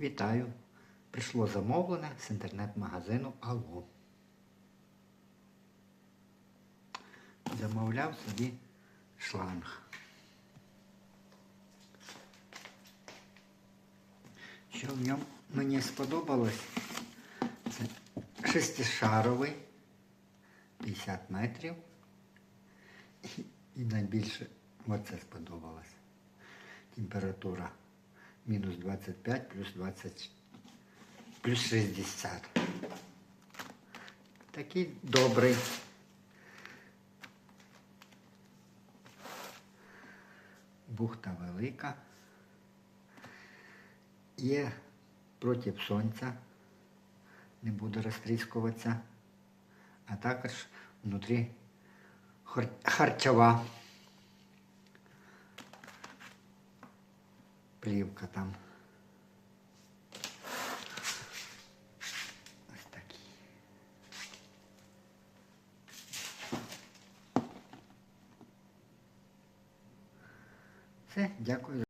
Вітаю! Прийшло замовлене з інтернет-магазину Алло. Замовляв собі шланг. Що в ньому мені сподобалось, це шестишаровий 50 метрів. І найбільше оце сподобалось. Температура мінус 25 плюс 20 плюс 60. Такий добрий. Бухта велика. Є проти сонця, не буде розтріскуватися, а також внутрі хар- харчова плівка там. Ось такі. Все, дякую.